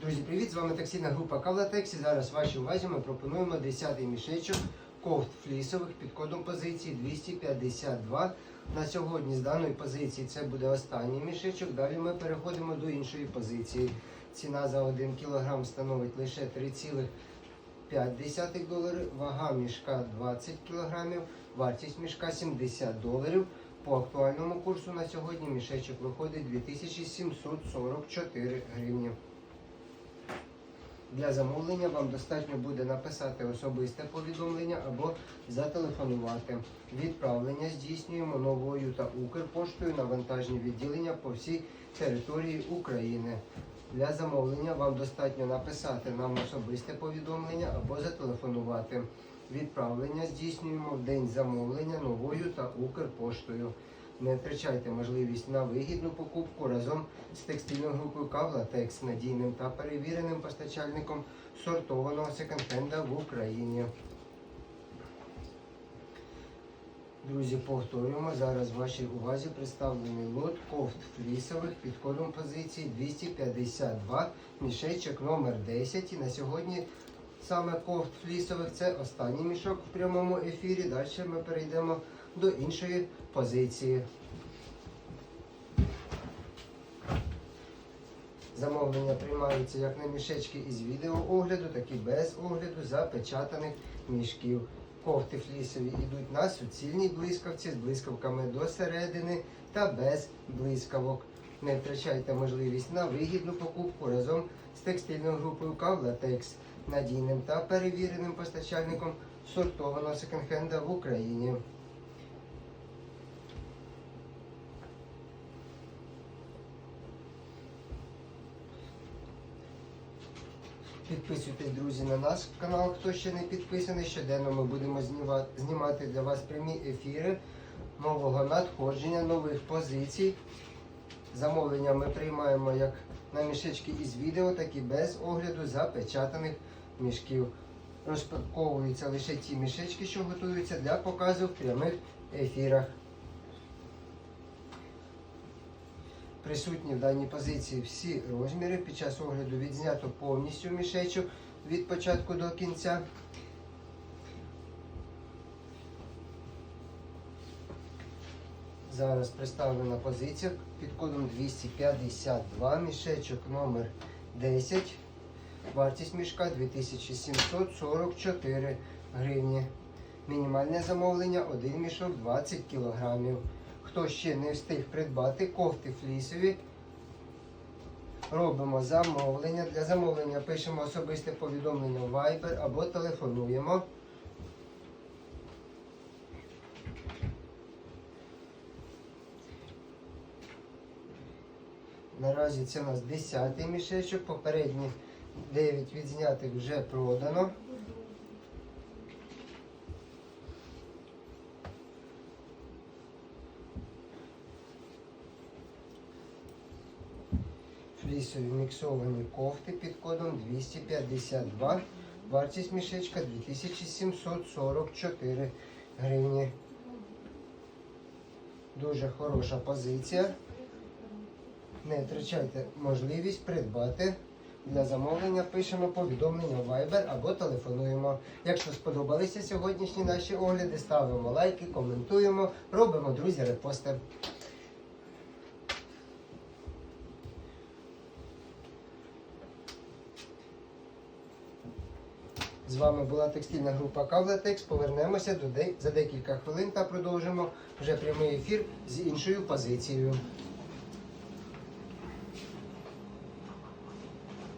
Друзі, привіт! З вами текстильна група Кавлатекс. І зараз вашій увазі ми пропонуємо 10-й мішечок кофт флісових під кодом позиції 252. На сьогодні з даної позиції це буде останній мішечок. Далі ми переходимо до іншої позиції. Ціна за 1 кг становить лише 3,5 доларів, вага мішка 20 кг, вартість мішка 70 доларів. По актуальному курсу на сьогодні мішечок виходить 2744 гривні. Для замовлення вам достатньо буде написати особисте повідомлення або зателефонувати. Відправлення здійснюємо новою та Укрпоштою на вантажні відділення по всій території України. Для замовлення вам достатньо написати нам особисте повідомлення або зателефонувати. Відправлення здійснюємо в день замовлення новою та Укрпоштою. Не втрачайте можливість на вигідну покупку разом з текстильною групою Кавлатекс, надійним та перевіреним постачальником сортованого секонд-хенда в Україні. Друзі, повторюємо, зараз вашій увазі представлений лот кофт флісових під кодом позиції 252, мішечок номер 10. І на сьогодні саме кофт флісових це останній мішок в прямому ефірі. Далі ми перейдемо до іншої позиції. Замовлення приймаються як на мішечки із відеоогляду, так і без огляду запечатаних мішків. Кофти флісові йдуть на суцільній блискавці з блискавками до середини та без блискавок. Не втрачайте можливість на вигідну покупку разом з текстильною групою Кавлатекс, надійним та перевіреним постачальником сортованого секонд-хенда в Україні. Підписуйтесь, друзі, на наш канал, хто ще не підписаний. Щоденно ми будемо знімати для вас прямі ефіри нового надходження, нових позицій. Замовлення ми приймаємо як на мішечки із відео, так і без огляду запечатаних мішків. Розпаковуються лише ті мішечки, що готуються для показу в прямих ефірах. Присутні в даній позиції всі розміри. Під час огляду відзнято повністю мішечок від початку до кінця. Зараз представлена позиція під кодом 252, мішечок номер 10. Вартість мішка 2744 гривні. Мінімальне замовлення один мішок 20 кілограмів. Хто ще не встиг придбати кофти флісові, робимо замовлення. Для замовлення пишемо особисте повідомлення в Viber або телефонуємо. Наразі це у нас 10 мішечок, попередні 9 відзнятих вже продано. Флісові міксовані кофти під кодом 252. Вартість мішечка 2744 гривні. Дуже хороша позиція. Не втрачайте можливість придбати. Для замовлення пишемо повідомлення в Viber або телефонуємо. Якщо сподобалися сьогоднішні наші огляди, ставимо лайки, коментуємо, робимо, друзі, репости. З вами була текстильна група Кавлетекс. Повернемося до за декілька хвилин та продовжимо вже прямий ефір з іншою позицією.